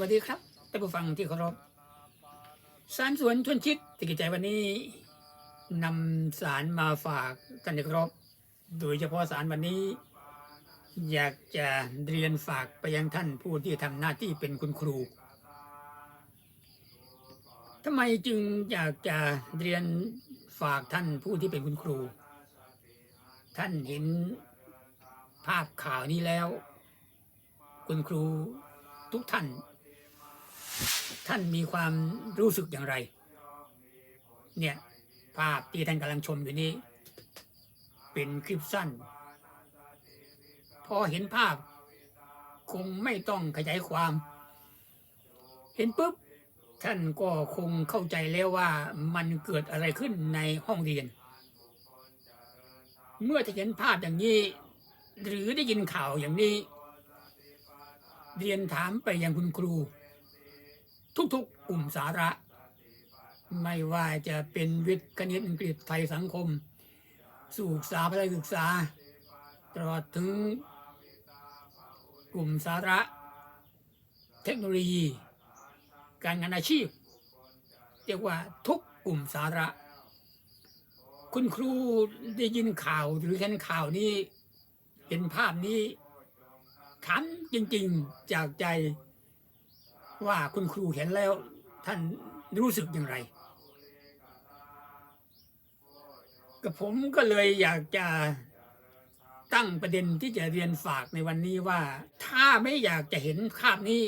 วัสดีครับท่านผู้ฟังที่เคารพสารสวนชวนชิดติกิจใจวันนี้นำสารมาฝากท่านที่เคารพโดยเฉพาะสารวันนี้ อยากจะเรียนฝากไปยังท่านผู้ที่ทำหน้าที่เป็นคุณครูทำไมจึงอยากจะเรียนฝากท่านผู้ที่เป็นคุณครู ท่านเห็นภาพข่าวนี้แล้ว คุณครูทุกท่าน ท่านมีความรู้สึกอย่างไร เนี่ยภาพที่ท่านกำลังชมอยู่นี้ เป็นคลิปสั้น พอเห็นภาพ คงไม่ต้องขยายความ เห็นปุ๊บ ท่านก็คงเข้าใจแล้วว่ามันเกิดอะไรขึ้นในห้องเรียน เมื่อจะเห็นภาพอย่างนี้ หรือได้ยินข่าวอย่างนี้ เรียนถามไปยังคุณครู ทุกๆกลุ่มสาระ ไม่ว่าจะเป็นวิทย์คณิตอังกฤษไทยสังคมสู่ศึกษาพระศึกษา ตลอดถึงกลุ่มสาระ เทคโนโลยี การงานอาชีพ เรียกว่าทุกกลุ่มสาระ คุณครูได้ยินข่าวหรือเห็นข่าวนี้เห็นภาพนี้ถามจริงๆจากใจ ว่าคุณครูเห็นแล้วท่านรู้สึกอย่างไรกับผมก็เลยอยากจะตั้งประเด็นที่จะเรียนฝากในวันนี้ว่า ถ้าไม่อยากจะเห็นภาพนี้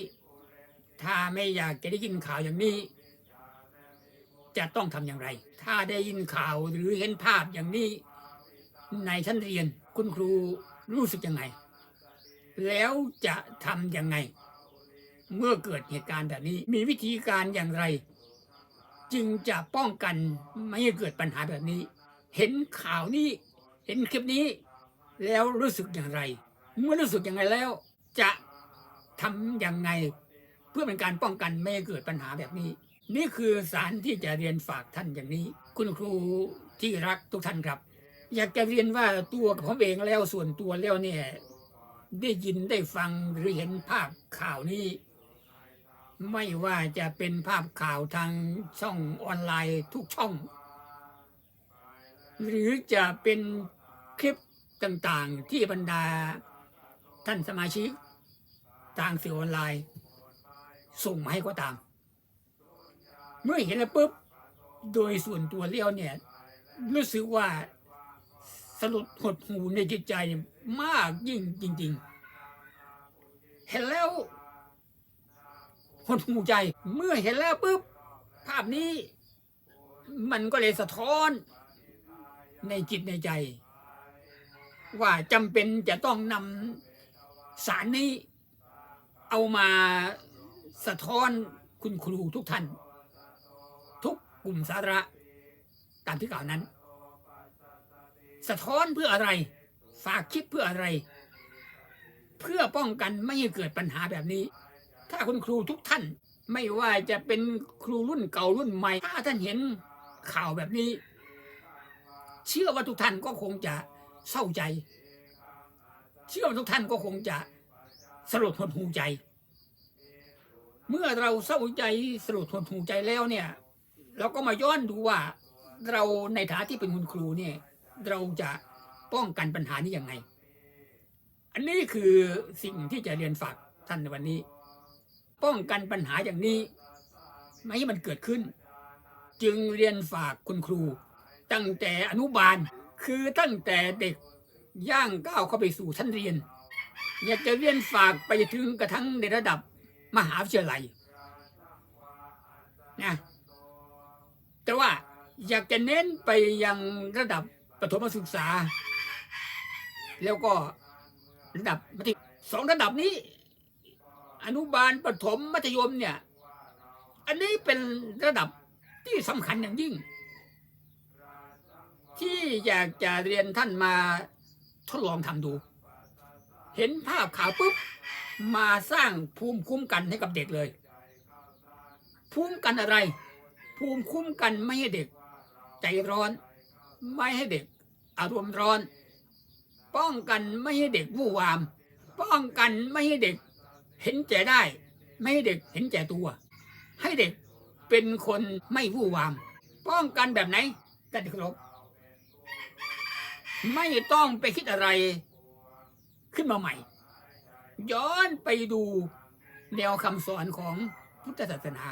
ถ้าไม่อยากจะได้ยินข่าวอย่างนี้ จะต้องทำอย่างไร ถ้าได้ยินข่าวหรือเห็นภาพอย่างนี้ ในชั้นเรียนคุณครูรู้สึกยังไง แล้วจะทำยังไง เมื่อเกิดเหตุการณ์แบบนี้มีวิธีการอย่างไร จึงจะป้องกันไม่ให้เกิดปัญหาแบบนี้ เห็นข่าวนี้ เห็นคลิปนี้ แล้วรู้สึกอย่างไร เมื่อรู้สึกอย่างไรแล้ว จะทำยังไง เพื่อเป็นการป้องกันไม่ให้เกิดปัญหาแบบนี้ นี่คือสารที่จะเรียนฝากท่านอย่างนี้ คุณครูที่รักทุกท่านครับ อยากจะเรียนว่าตัวผมเองแล้วส่วนตัวแล้วเนี่ยได้ยินได้ฟังหรือเห็นภาพข่าวนี้ ไม่ว่าจะเป็นภาพข่าวทางช่องออนไลน์ทุกช่อง หรือจะเป็นคลิปต่างๆที่บรรดาท่านสมาชิกทางสื่อออนไลน์ ส่งมาให้ก็ตาม เมื่อเห็นแล้วปุ๊บ โดยส่วนตัวเลี้ยวเนี่ย รู้สึกว่าสลดหดหูในจิตใจมากยิ่งจริง ๆ เห็นแล้ว หดหูใจ เมื่อเห็นแล้วปุ๊บภาพนี้ มันก็เลยสะท้อนในจิตในใจ ว่าจำเป็นจะต้องนำสารนี้เอามาสะท้อนคุณครูทุกท่าน ทุกกลุ่มสาระตามที่กล่าวนั้น สะท้อนเพื่ออะไร ฝากคิดเพื่ออะไร เพื่อป้องกันไม่ให้เกิดปัญหาแบบนี้ ถ้าคุณครูทุกท่าน ไม่ว่าจะเป็นครูรุ่นเก่ารุ่นใหม่ ถ้าท่านเห็นข่าวแบบนี้ เชื่อว่าทุกท่านก็คงจะเศร้าใจ เชื่อว่าทุกท่านก็คงจะสลดหดหูใจ เมื่อเราเศร้าใจสลดหดหูใจแล้วเนี่ย เราก็มาย้อนดูว่าเราในฐานะที่เป็นคุณครูเนี่ย เราจะป้องกันปัญหานี้ยังไง อันนี้คือสิ่งที่จะเรียนฝากท่านในวันนี้ ป้องกันปัญหาอย่างนี้ ไม่ให้มันเกิดขึ้น จึงเรียนฝากคุณครู ตั้งแต่อนุบาลคือตั้งแต่เด็กย่างก้าวเข้าไปสู่ชั้นเรียน อยากจะเรียนฝากไปถึงกระทั่งในระดับมหาวิทยาลัยนะแต่ว่าอยากจะเน้นไปยังระดับประถมศึกษา แล้วก็ระดับมัธยมสองระดับนี้ อนุบาลประถมมัธยมเนี่ย อันนี้เป็นระดับที่สำคัญอย่างยิ่ง ที่อยากจะเรียนท่านมาทดลองทำดู เห็นภาพข่าวปุ๊บ มาสร้างภูมิคุ้มกันให้กับเด็กเลย ภูมิกันอะไร ภูมิคุ้มกันไม่ให้เด็ก ใจร้อน ไม่ให้เด็ก อารมณ์ร้อน ป้องกันไม่ให้เด็กวู่วาม ป้องกันไม่ให้เด็ก เห็นแก่ได้ ไม่ให้เด็กเห็นแก่ตัว ให้เด็กเป็นคนไม่วู่วาม ป้องกันแบบไหนแต่เด็กครบไม่ต้องไปคิดอะไรขึ้นมาใหม่ ย้อนไปดูแนวคำสอนของพุทธศาสนา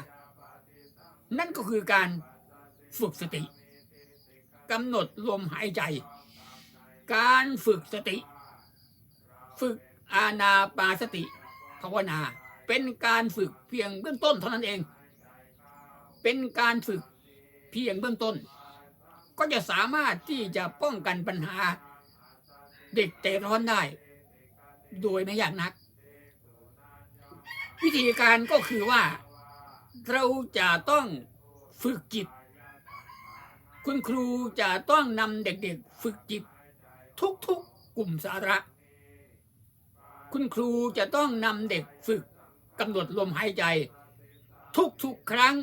นั่นก็คือการฝึกสติกำหนดลมหายใจ การฝึกสติ ฝึกอาณาปาสติ ภาวนา เป็นการฝึกเพียงเบื้องต้นเท่านั้นเอง เป็นการฝึกเพียงเบื้องต้น ก็จะสามารถที่จะป้องกันปัญหา เด็กใจร้อนได้ โดยไม่ยากนัก วิธีการก็คือว่า เราจะต้องฝึกจิต คุณครูจะต้องนำเด็กๆ ฝึกจิต ทุกๆกลุ่มสาระ คุณครูจะต้องนำเด็กฝึกกำหนดลมหายใจ ทุกๆครั้ง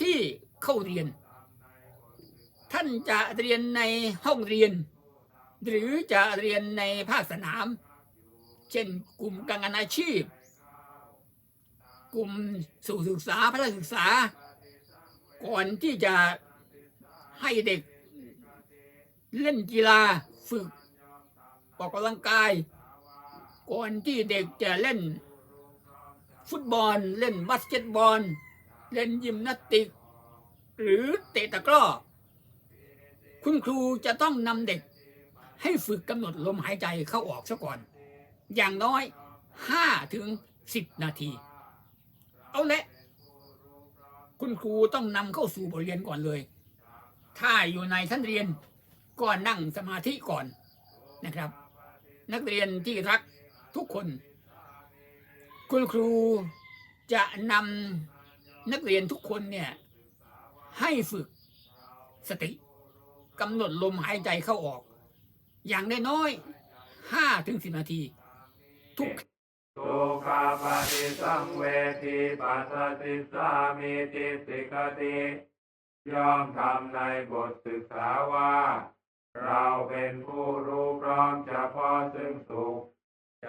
ที่เข้าเรียน ท่านจะเรียนในห้องเรียน หรือจะเรียนในภาคสนาม เช่นกลุ่มการงานอาชีพ กลุ่มสู่ศึกษาพระศึกษา ก่อนที่จะให้เด็กเล่นกีฬาฝึกออกกำลังกาย ก่อนที่เด็กจะเล่น ฟุตบอลเล่นบาสเกตบอล เล่นยิมนาสติก หรือเตะตะกร้อคุณครูจะต้องนำเด็กให้ฝึกกำหนดลมหายใจเข้าออกซะก่อน อย่างน้อย5ถึง10 นาที เอาละคุณครูต้องนำเข้าสู่บทเรียนก่อนเลย ถ้าอยู่ในชั้นเรียนก็นั่งสมาธิก่อนนะครับ นักเรียนที่รัก ทุกคน คุณครูจะนำนักเรียนทุกคนเนี่ย ให้ฝึกสติกำหนดลมหายใจเข้าออก อย่างน้อยห้าถึงสิบนาที ทุกสุกขาปฏิสังเวทีปัสสิสามิติสิกติย่อมทำในบทศึกษาว่า เราเป็นผู้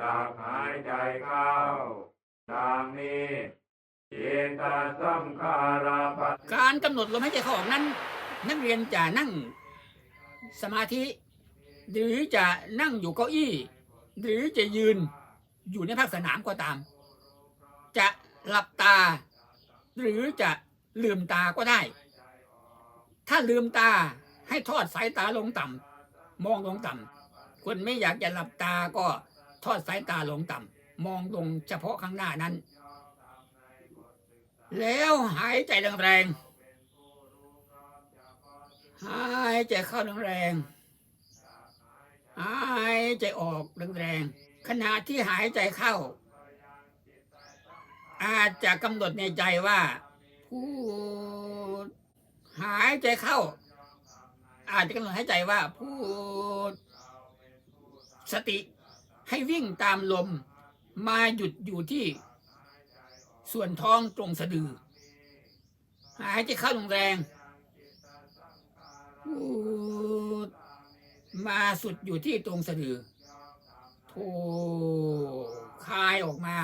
จากหายใจเข้าดังนี้จิตตสังขาราปะการกำหนดลมหายใจเข้าออกนั้น นักเรียนจะนั่งสมาธิ หรือจะนั่งอยู่เก้าอี้ หรือจะยืนอยู่ในภาคสนามก็ตาม จะหลับตา หรือจะลืมตาก็ได้ ถ้าลืมตาให้ทอดสายตาลงต่ำมองลงต่ำคนไม่อยากจะหลับตาก็ ทอดสายตาลงต่ำมองลงเฉพาะข้างหน้านั้น แล้วหายใจแรงๆหายใจเข้าแรงๆหายใจออกแรงๆขณะที่หายใจเข้า อาจจะกำหนดในใจว่าพูดหายใจเข้า อาจจะกำหนดหายใจว่าพูดสติ ให้วิ่งตามลมมาหยุดอยู่ที่ส่วนท้องตรงสะดือ หายใจเข้าแรงมาสุดอยู่ที่ตรงสะดือโทคายออกมา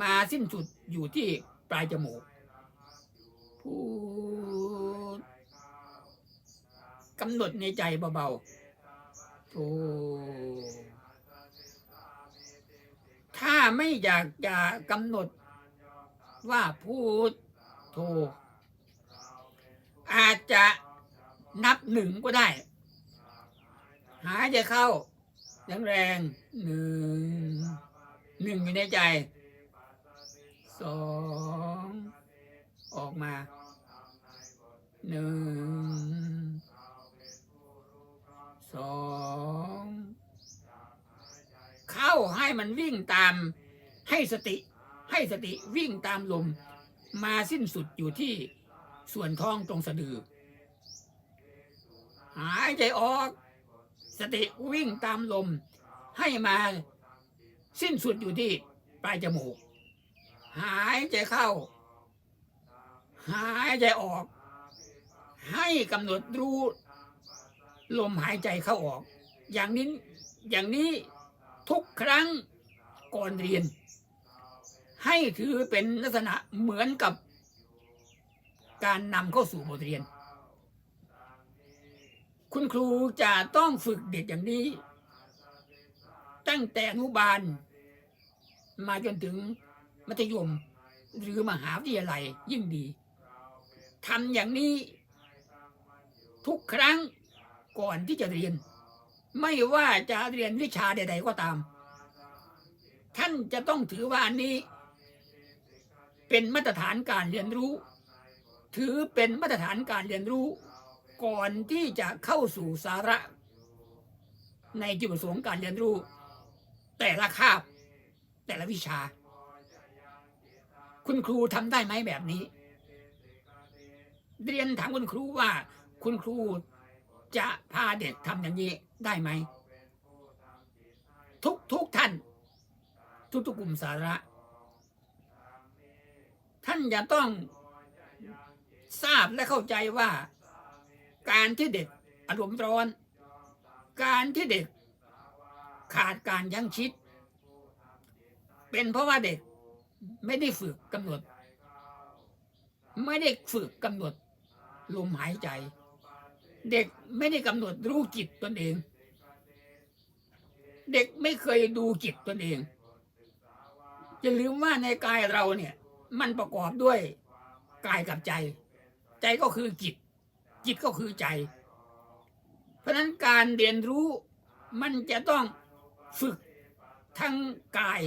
มาสิ้นสุดอยู่ที่ปลายจมูกพูดกำหนดในใจเบาๆโท ถ้าไม่อยากจะกำหนดว่าพูดโทอาจจะนับหนึ่งก็ได้ หายใจเข้าแรงๆหนึ่งหนึ่งอยู่ในใจสองออกมาหนึ่งสอง เข้าให้มันวิ่งตามให้สติ ให้สติวิ่งตามลม มาสิ้นสุดอยู่ที่ส่วนท้องตรงสะดือ หายใจออก สติวิ่งตามลม ให้มาสิ้นสุดอยู่ที่ปลายจมูก หายใจเข้า หายใจออก ให้กำหนดรู้ลมหายใจเข้าออก อย่างนี้อย่างนี้ ทุกครั้งก่อนเรียน ให้ถือเป็นลักษณะเหมือนกับการนำเข้าสู่บทเรียน คุณครูจะต้องฝึกเด็กอย่างนี้ ตั้งแต่อนุบาล มาจนถึงมัธยมหรือมหาวิทยาลัยยิ่งดีทำอย่างนี้ทุกครั้งก่อนที่จะเรียน ไม่ว่าจะเรียนวิชาใด ๆ ก็ตาม ท่านจะต้องถือว่าอันนี้ เป็นมาตรฐานการเรียนรู้ ถือเป็นมาตรฐานการเรียนรู้ ก่อนที่จะเข้าสู่สาระ ในจุดประสงค์การเรียนรู้ แต่ละคาบ แต่ละวิชา คุณครูทำได้ไหมแบบนี้ เรียนถามคุณครูว่า คุณครูจะพาเด็กทำอย่างนี้ ได้ไหม ทุกทุกท่าน ทุกทุกกลุ่มสาระ ท่านจะต้องทราบและเข้าใจว่า การที่เด็กอารมณ์ร้อน การที่เด็กขาดการยั้งคิด เป็นเพราะว่าเด็กไม่ได้ฝึกกำหนด ไม่ได้ฝึกกำหนดลมหายใจ เด็กไม่ได้กำหนดรู้จิตตนเอง เด็กไม่เคยดูจิตตนเองอย่าลืมว่าในกายเราเนี่ย มันประกอบด้วยกายกับใจ ใจก็คือจิต จิตก็คือใจ เพราะฉะนั้นการเรียนรู้มันจะต้องฝึกทั้งกาย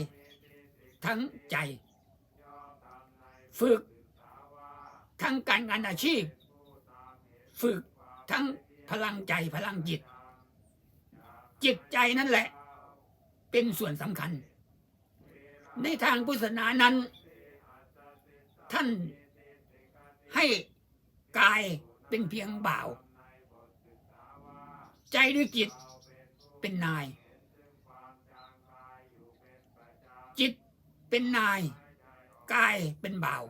ทั้งใจ ฝึกทั้งการงานอาชีพ ฝึกทั้งพลังใจพลังจิต จิตใจนั่นแหละ เป็นส่วนสำคัญ ในทางพุทธศาสนานั้น ท่านให้กายเป็นเพียงบ่าว ใจด้วยจิตเป็นนาย จิตเป็นนาย กายเป็นบ่าว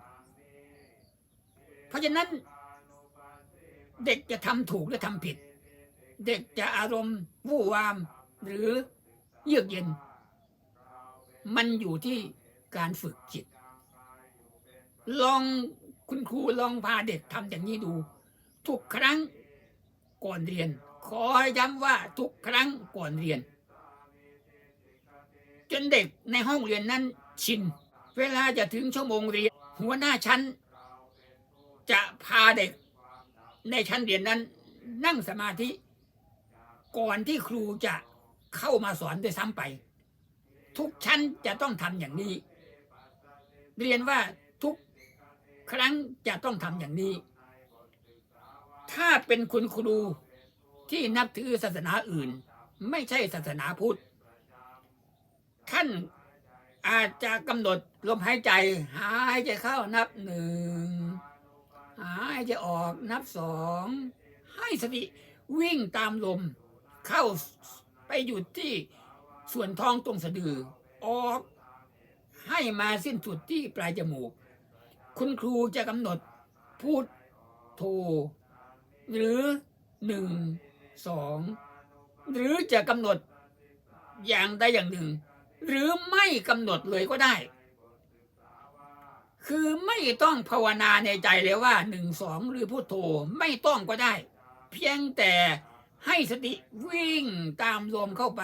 เพราะฉะนั้น เด็กจะทำถูกและทำผิด เด็กจะอารมณ์วู่วามหรือ เยือกเย็น มันอยู่ที่การฝึกจิต ลองคุณครูลองพาเด็กทำอย่างนี้ดู ทุกครั้งก่อนเรียน ขอย้ำว่าทุกครั้งก่อนเรียน จนเด็กในห้องเรียนนั้นชิน เวลาจะถึงชั่วโมงเรียน หัวหน้าชั้น จะพาเด็กในชั้นเรียนนั้นนั่งสมาธิ ก่อนที่ครูจะ เข้ามาสอนด้วยซ้ำไป ทุกชั้นจะต้องทำอย่างนี้ เรียนว่าทุกครั้งจะต้องทำอย่างนี้ ถ้าเป็นคุณครูที่นับถือศาสนาอื่น ไม่ใช่ศาสนาพุทธท่านอาจจะกำหนดลมหายใจ หายใจเข้านับหนึ่งหายใจออกนับสองให้สติวิ่งตามลมเข้า ไปหยุดที่ส่วนท้องตรงสะดือ ออกให้มาสิ้นสุดที่ปลายจมูก คุณครูจะกำหนดพูดโทหรือหนึ่งสองหรือจะกำหนดอย่างใดอย่างหนึ่ง หรือไม่กำหนดเลยก็ได้ คือไม่ต้องภาวนาในใจเลยว่าหนึ่งสองหรือพูดโทไม่ต้องก็ได้ เพียงแต่ ให้สติวิ่งตามลมเข้าไป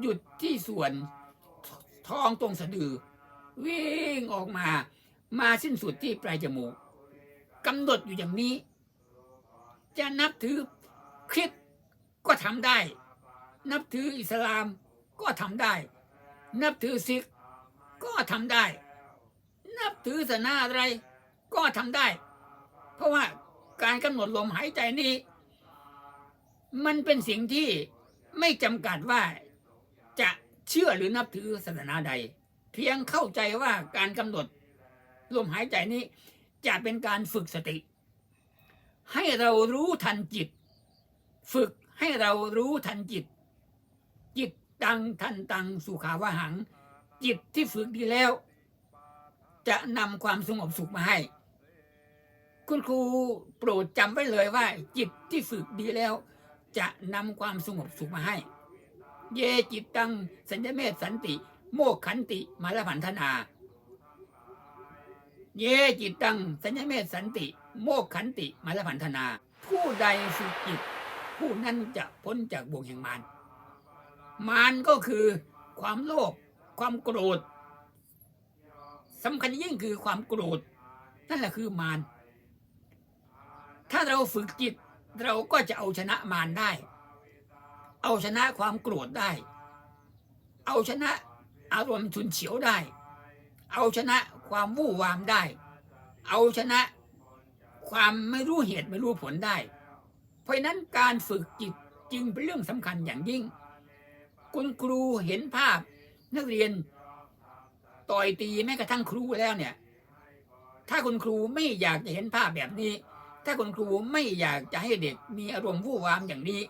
หยุดที่ส่วนท้องตรงสะดือ วิ่งออกมา มาสิ้นสุดที่ปลายจมูกกำหนดอยู่อย่างนี้ จะนับถือคริสก็ทำได้ นับถืออิสลามก็ทำได้ นับถือซิกก็ทำได้ นับถือศาสนาอะไรก็ทำได้ เพราะว่าการกำหนดลมหายใจนี้ มันเป็นสิ่งที่ไม่จำกัดว่าจะเชื่อหรือนับถือศาสนาใด เพียงเข้าใจว่าการกำหนดลมหายใจนี้ จะเป็นการฝึกสติ ให้เรารู้ทันจิต ฝึกให้เรารู้ทันจิต จิตตังทันตังสุขาวหัง จิตที่ฝึกดีแล้ว จะนำความสงบสุขมาให้ คุณครูโปรดจำไว้เลยว่า จิตที่ฝึกดีแล้ว จะนำความสงบสุขมาให้ เยจิตตัง สัญญเมตสันติ โมกขันติมาลพันธนา เยจิตตัง สัญญเมตสันติ โมกขันติมาลพันธนา ผู้ใดฝึกจิต ผู้นั้นจะพ้นจากบ่วงแห่งมารมารก็คือความโลภความโกรธสำคัญยิ่งคือความโกรธนั่นแหละคือมารถ้าเราฝึกจิต เราก็จะเอาชนะมารได้ เอาชนะความโกรธได้ เอาชนะอารมณ์ฉุนเฉียวได้ เอาชนะความวู่วามได้ เอาชนะความไม่รู้เหตุไม่รู้ผลได้ เพราะฉะนั้นการฝึกจิตจึงเป็นเรื่องสำคัญอย่างยิ่ง คุณครูเห็นภาพนักเรียนต่อยตีแม้กระทั่งครูแล้วเนี่ย ถ้าคุณครูไม่อยากจะเห็นภาพแบบนี้ ถ้าคุณครูไม่อยากจะให้เด็กมีอารมณ์วู่วามอย่างนี้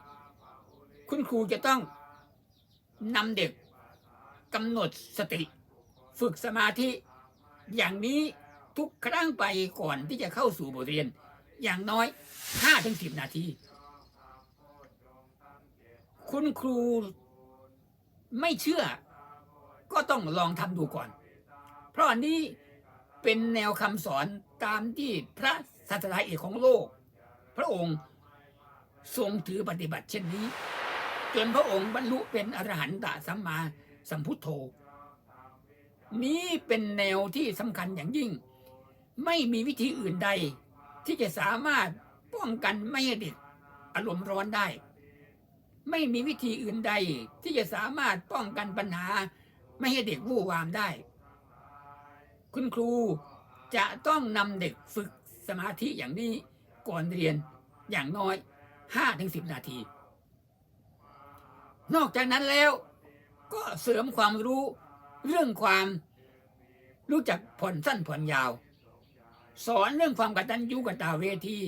คุณครูจะต้องนำเด็กกำหนดสติ ฝึกสมาธิ อย่างนี้ทุกครั้งไปก่อนที่จะเข้าสู่บทเรียน อย่างน้อย 5-10 นาที คุณครูไม่เชื่อก็ต้องลองทำดูก่อน เพราะอันนี้เป็นแนวคำสอนตามที่พระ ศาสดาเอกของโลก พระองค์ทรงถือปฏิบัติเช่นนี้ จนพระองค์บรรลุเป็นอรหันตสัมมาสัมพุทโธ นี้เป็นแนวที่สำคัญอย่างยิ่ง ไม่มีวิธีอื่นใด ที่จะสามารถป้องกันไม่ให้เด็กอารมณ์ร้อนได้ ไม่มีวิธีอื่นใดที่จะสามารถป้องกันปัญหาไม่ให้เด็กวู่วามได้ คุณครูจะต้องนำเด็กฝึก สมาธิอย่างนี้ก่อนเรียนอย่างน้อย5-10นาที นอกจากนั้นแล้วก็เสริมความรู้เรื่องความรู้จักผ่อนสั้นผ่อนยาว สอนเรื่องความกตัญญูกตเวที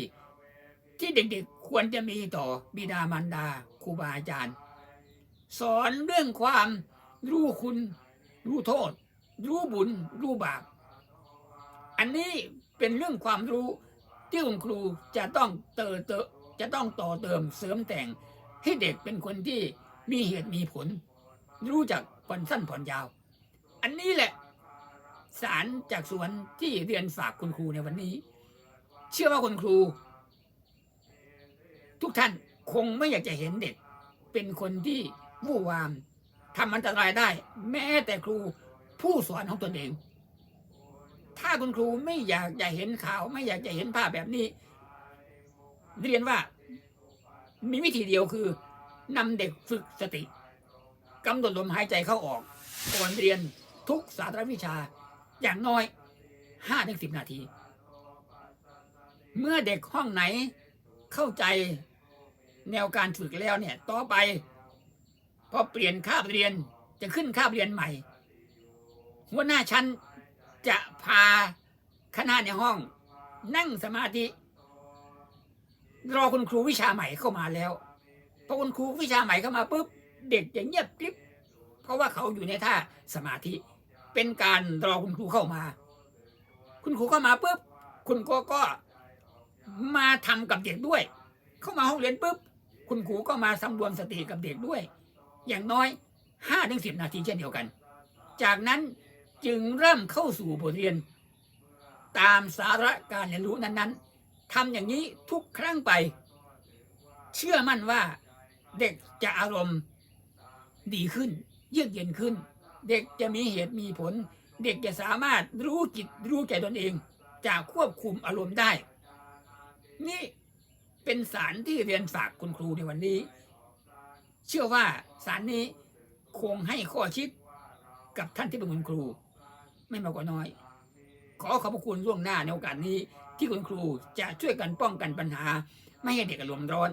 ที่เด็กๆควรจะมีต่อบิดามารดาครูบาอาจารย์ สอนเรื่องความรู้คุณ รู้โทษ รู้บุญ รู้บาป อันนี้เป็นเรื่องความรู้ที่คุณครูจะต้องเติมเตจะต้องต่อเติมเสริมแต่งให้เด็กเป็นคนที่มีเหตุมีผล รู้จักผ่อนสั้นผ่อนยาว อันนี้แหละสารจากสวนที่เรียนฝากคุณครูในวันนี้ เชื่อว่าคุณครู ทุกท่านคงไม่อยากจะเห็นเด็ก เป็นคนที่วู่วามทำอันตรายได้ แม้แต่ครูผู้สอนของตนเอง ถ้าคุณครูไม่อยากจะเห็นข่าว ไม่อยากจะเห็นภาพแบบนี้ เรียนว่า มีวิธีเดียวคือนำเด็กฝึกสติกำหนดลมหายใจเข้าออกก่อนเรียนทุกสาธารณวิชา อย่างน้อยห้าถึงสิบนาที เมื่อเด็กห้องไหนเข้าใจแนวการฝึกแล้วเนี่ย ต่อไป พอเปลี่ยนคาบเรียนจะขึ้นคาบเรียนใหม่หัวหน้าชั้น จะพาคณะในห้อง นั่งสมาธิ รอคุณครูวิชาใหม่เข้ามาแล้วพอคุณครูวิชาใหม่เข้ามาปุ๊บเด็กจะเงียบกริบเพราะว่าเขาอยู่ในท่าสมาธิ เป็นการรอคุณครูเข้ามา คุณครูเข้ามาปุ๊บคุณก็ก็มาทำกับเด็กด้วย เข้ามาห้องเรียนปุ๊บคุณครูก็มาสำรวมสติกับเด็กด้วย อย่างน้อยห้าถึงสิบนาทีเช่นเดียวกัน จากนั้น จึงเริ่มเข้าสู่บทเรียน ตามสาระการเรียนรู้นั้นๆทำอย่างนี้ทุกครั้งไป เชื่อมั่นว่าเด็กจะอารมณ์ดีขึ้น เยือกเย็นขึ้น เด็กจะมีเหตุมีผล เด็กจะสามารถรู้จิตรู้ใจตนเองจะควบคุมอารมณ์ได้ นี่เป็นสารที่เรียนฝากคุณครูในวันนี้ เชื่อว่าสารนี้คงให้ข้อคิดกับท่านที่เป็นคุณครู ไม่มากกว่าน้อย ขอขอบพระคุณล่วงหน้าในโอกาสนี้ ที่คุณครูจะช่วยกันป้องกันปัญหา ไม่ให้เด็กอารมณ์ร้อน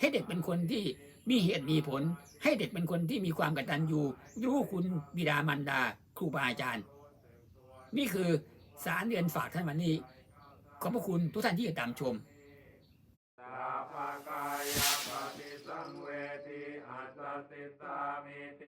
ให้เด็กเป็นคนที่มีเหตุมีผล ให้เด็กเป็นคนที่มีความกตัญญูรู้คุณบิดามารดา ครูบาอาจารย์ นี่คือสารเรียนฝากท่านวันนี้ ขอบพระคุณทุกท่านที่ติดตามชมสาภกายปฏิสังเวทีอัสสติสามิ